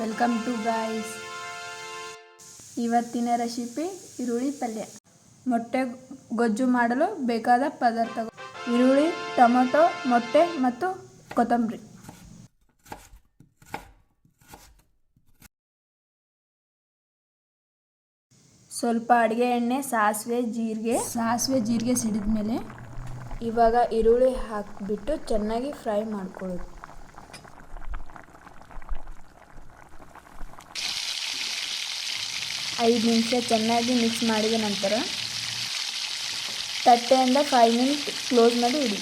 Welcome to guys ಇವತ್ತಿನ recipe ಈರುಳ್ಳಿ ಪಲ್ಯ. ಮೊಟ್ಟೆ ಗೊಜ್ಜು ಮಾಡಲು ಬೇಕಾದ ಪದಾರ್ಥಗಳು. ಈರುಳ್ಳಿ ಟೊಮೊಟೊ ಮೊಟ್ಟೆ ಮತ್ತು ಕೊತ್ತಂಬರಿ. ಸ್ವಲ್ಪ ಅಡುಗೆ ಎಣ್ಣೆ ಸಾಸಿವೆ ಜೀರಿಗೆ. ಸಾಸಿವೆ ಜೀರಿಗೆ ಸಿಡಿದ ಮೇಲೆ ಇವಾಗ ಈರುಳ್ಳಿ ಹಾಕಿಬಿಟ್ಟು ಚೆನ್ನಾಗಿ ಫ್ರೈ ಮಾಡ್ಕೊಳ್ಳೋದು. ಐದು ನಿಮಿಷ ಚೆನ್ನಾಗಿ ಮಿಕ್ಸ್ ಮಾಡಿದ ನಂತರ ತಟ್ಟೆಯಿಂದ ಫೈವ್ ಮಿನಿಟ್ ಕ್ಲೋಸ್ ಮಾಡಿ ಇಡಿ.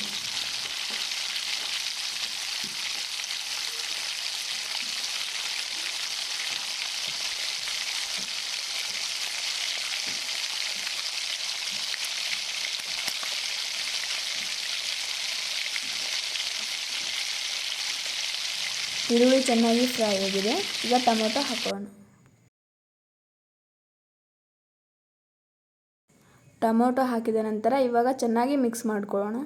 ಈರುಳ್ಳಿ ಚೆನ್ನಾಗಿ ಫ್ರೈ ಆಗಿದೆ. ಈಗ ಟೊಮೊಟೊ ಹಾಕೋಣ. ಟೊಮೊಟೊ ಹಾಕಿದ ನಂತರ ಇವಾಗ ಚೆನ್ನಾಗಿ ಮಿಕ್ಸ್ ಮಾಡ್ಕೊಳ್ಳೋಣ.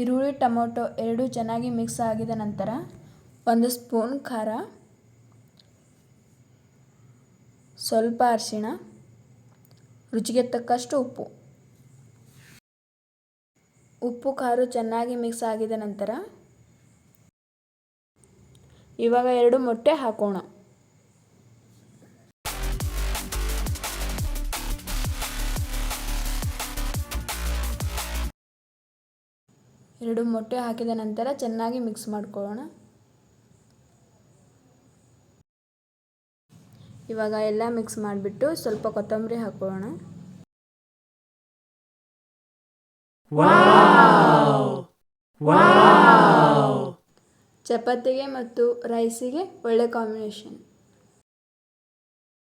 ಈರುಳ್ಳಿ, ಟೊಮೊಟೊ ಎರಡು ಚೆನ್ನಾಗಿ ಮಿಕ್ಸ್ ಆಗಿದ ನಂತರ ಒಂದು ಸ್ಪೂನ್ ಖಾರ, ಸ್ವಲ್ಪ ಅರಿಶಿಣ, ರುಚಿಗೆ ತಕ್ಕಷ್ಟು ಉಪ್ಪು. ಉಪ್ಪು, ಖಾರ ಚೆನ್ನಾಗಿ ಮಿಕ್ಸ್ ಆಗಿದ ನಂತರ ಇವಾಗ ಎರಡು ಮೊಟ್ಟೆ ಹಾಕೋಣ. ಎರಡು ಮೊಟ್ಟೆ ಹಾಕಿದ ನಂತರ ಚೆನ್ನಾಗಿ ಮಿಕ್ಸ್ ಮಾಡ್ಕೊಳ್ಳೋಣ. ಇವಾಗ ಎಲ್ಲ ಮಿಕ್ಸ್ ಮಾಡಿಬಿಟ್ಟು ಸ್ವಲ್ಪ ಕೊತ್ತಂಬರಿ ಹಾಕೊಳ್ಳೋಣ. ಚಪಾತಿಗೆ ಮತ್ತು ರೈಸಿಗೆ ಒಳ್ಳೆ ಕಾಂಬಿನೇಷನ್